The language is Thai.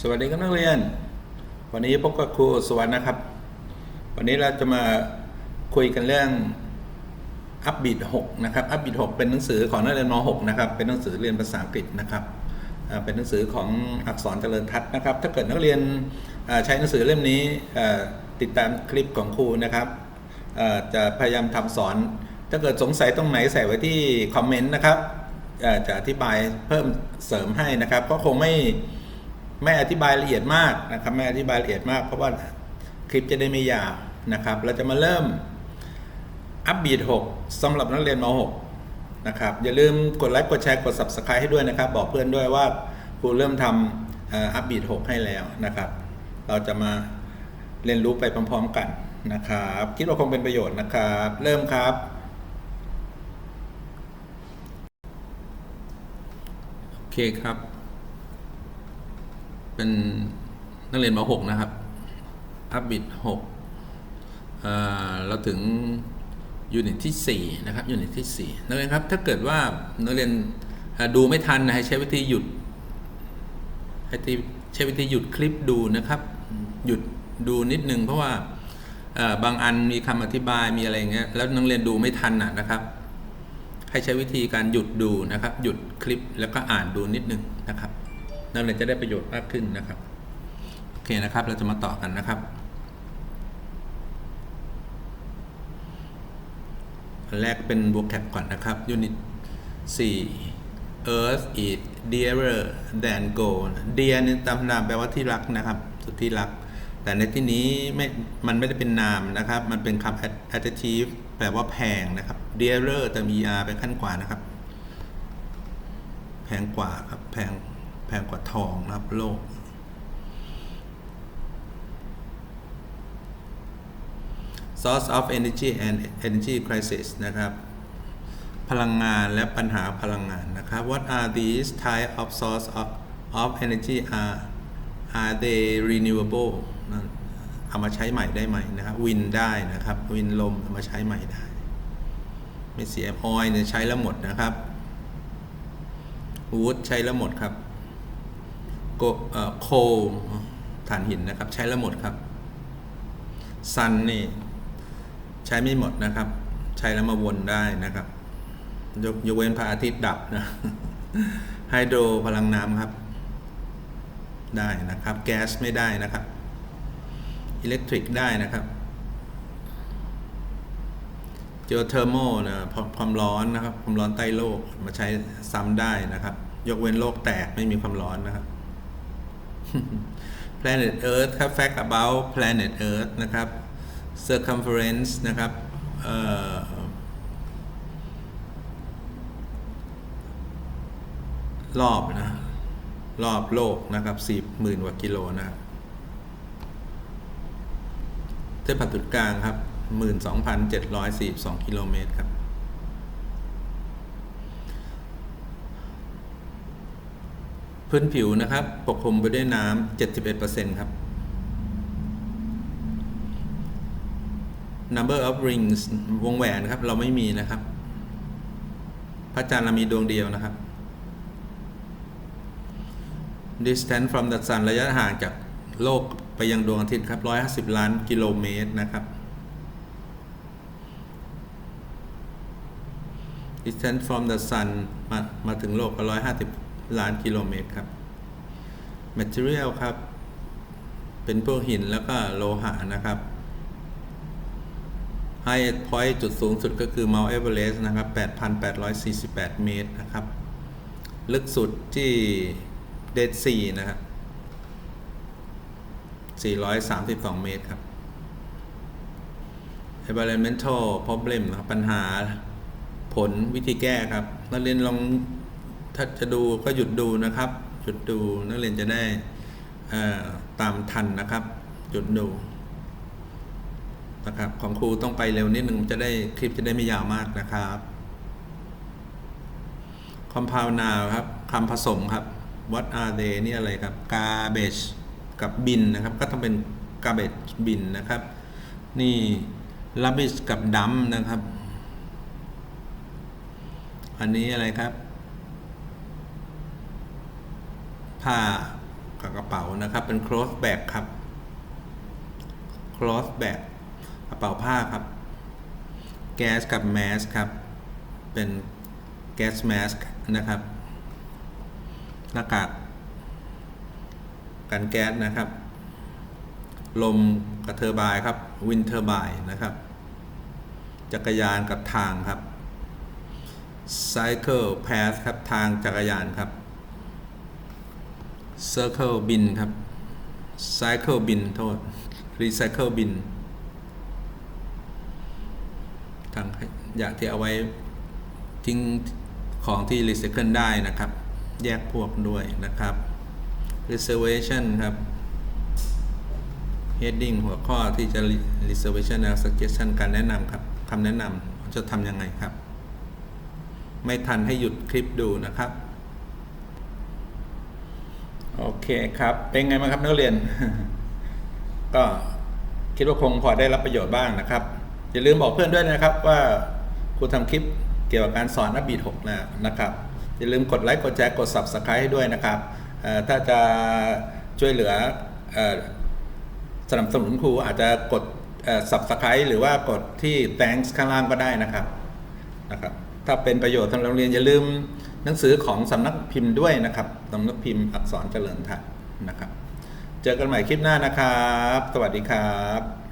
สวัสดีครับนักเรียน วันนี้พบกับครูสวรรค์นะครับ วันนี้เราจะมาคุยกันเรื่องอัพบิด6นะครับอัพบิด6เป็นหนังสือของนักเรียนม6นะครับ เป็นหนังสือเรียนภาษาอังกฤษนะครับเป็นหนังสือของอักษรเจริญทัศน์นะครับ ถ้าเกิดนักเรียนใช้หนังสือเล่มนี้ติดตามคลิปของครูนะครับจะพยายามทำสอน ถ้าเกิดสงสัยตรงไหนใส่ไว้ที่คอมเมนต์นะครับจะอธิบายเพิ่มเสริมให้นะครับก็คงไม่ ไม่อธิบายละเอียดมากนะครับไม่อธิบายละเอียดมาก เพราะว่าคลิปจะได้ไม่ยาวนะครับ เราจะมาเริ่มอัปบีด6สำหรับนักเรียนม6นะครับอย่าลืมกดไลค์กดแชร์กด subscribe ให้ด้วยนะครับ บอกเพื่อนด้วยว่าครูเริ่มทำอัปบีด6ให้แล้วนะครับ เราจะมาเรียนรู้ไปพร้อมๆกันนะครับ คิดว่าคงเป็นประโยชน์นะครับ เริ่มครับโอเคครับ เป็นนักเรียนม .6 นะครับ อัพบิด6เราถึงยูนิตที่ 4 นะครับยูนิตที่ 4 นักเรียนครับ ถ้าเกิดว่านักเรียนดูไม่ทันนะให้ใช้วิธีหยุดให้ที่ใช้วิธีหยุดคลิปดูนะครับ หยุดดูนิดนึงเพราะว่าบางอันมีคำอธิบายมีอะไรอย่างเงี้ยแล้วนักเรียนดูไม่ทันนะนะครับ ให้ใช้วิธีการหยุดดูนะครับ หยุดคลิปแล้วก็อ่านดูนิดนึงนะครับ นักเรียนจะได้ประโยชน์มากขึ้นนะครับโอเคนะครับ เราจะมาต่อกันนะครับอันแรกเป็น vocab ก่อนนะครับ unit 4 earth is dearer than gold dear นี่ตามนามแปลว่าที่รักนะครับ สุดที่รัก แต่ในที่นี้ไม่มันไม่ได้เป็นนามนะครับ มันเป็นคำ adjective แปลว่าแพงนะครับ dearer แต่มี r เป็นขั้นกว่านะครับ แพงกว่าครับ แพง แพงกว่าทองนะครับโลก source of energy and energy crisis นะครับ พลังงานและปัญหาพลังงานนะครับ what are these type of source of, of energy are are they renewable นะเอามาใช้ใหม่ได้ไหมนะครับวินได้นะครับ วินลมเอามาใช้ใหม่ได้ ไม่เสียออยเนี่ยใช้แล้วหมดนะครับวูดใช้แล้วหมดครับ โคถ่านหินนะครับ ใช้แล้วหมดครับซันนี่ใช้ไม่หมดนะครับ ใช้แล้วมาวนได้นะครับ ยกยกเว้นพระอาทิตย์ดับนะไฮโดรพลังน้ำครับ ได้นะครับ แก๊สไม่ได้นะครับ อิเล็กทริกได้นะครับเจอเทอร์โมนะความร้อนนะครับ ความร้อนใต้โลกมาใช้ซ้ำได้นะครับ ยกเว้นโลกแตกไม่มีความร้อนนะครับ planet Earth ครับ fact about planet Earth นะครับ circumference นะครับออรอบนะ รอบโลกนะครับสี่หมื่นกว่ากิโลนะเส้นผ่านศูนย์กลางครับหมื่นสองพันเจ็ดร้อยสี่สองกิโลเมตรครับ พื้นผิวนะครับ ปกคลุมไปด้วยน้ำ71%ครับ number of rings วงแหวนครับ เราไม่มีนะครับ พระจันทร์เรามีดวงเดียวนะครับ distance from the sun ระยะห่างจากโลกไปยังดวงอาทิตย์ครับ 150 ล้านกิโลเมตรนะครับ distance from the sun มามาถึงโลกก็150 ล้านกิโลเมตรครับ material ครับ เป็นพวกหินแล้วก็โลหะนะครับ highest point จุดสูงสุดก็คือ Mount Everest นะครับ 8,848 เมตรนะครับ ลึกสุดที่ Dead Sea นะครับ 432 เมตรครับ environmental problem นะครับปัญหาผลวิธีแก้ครับนักเรียนลอง ถ้าจะดูก็หยุดดูนะครับ หยุดดูนักเรียนจะได้ตามทันนะครับ หยุดดูนะครับของครูต้องไปเร็วนิดหนึ่งจะได้คลิปจะได้ไม่ยาวมากนะครับ compound noun ครับคำผสมครับ what are they นี่อะไรครับ garbage กับ bin นะครับ ก็ต้องเป็น garbage bin นะครับ นี่ rubbish กับ dump นะครับ อันนี้อะไรครับ ผ้ากับกระเป๋านะครับ เป็น cloth bag ครับ cloth bag กระเป๋าผ้าครับ แก๊สกับแมสครับ เป็นแก๊สแมสนะครับ หน้ากากกันแก๊สนะครับ ลมกับเทอร์บน์ครับวินเทอร์บน์นะครับ จักรยานกับทางครับ Cycle Path ครับ ทางจักรยานครับ Circle Bin ครับ Cycle Bin โทษ Recycle Bin ทางขยะที่เอาไว้ทิ้งของที่รีไซเคิลได้นะครับ แยกพวกด้วยนะครับ reservation ครับ heading หัวข้อที่จะ reservation และ suggestion การแนะนำครับคำแนะนำจะทำยังไงครับ ไม่ทันให้หยุดคลิปดูนะครับ โอเคครับ เป็นไงบ้างครับนักเรียน ก็คิดว่าคงพอได้รับประโยชน์บ้างนะครับ อย่าลืมบอกเพื่อนด้วยนะครับว่าครูทำคลิปเกี่ยวกับการสอนนักบีดหกนะนะครับ อย่าลืมกดไลค์กดแชร์กด subscribe ให้ด้วยนะครับ ถ้าจะช่วยเหลืออสนับสนุนครูอาจจะกด subscribe หรือว่ากดที่ thanks ข้างล่างก็ได้นะครับนะครับ ถ้าเป็นประโยชน์สำหรับโรงเรียนอย่าลืม หนังสือของสำนักพิมพ์ด้วยนะครับสำนักพิมพ์อักษรเจริญไทยนะครับ เจอกันใหม่คลิปหน้านะครับ สวัสดีครับ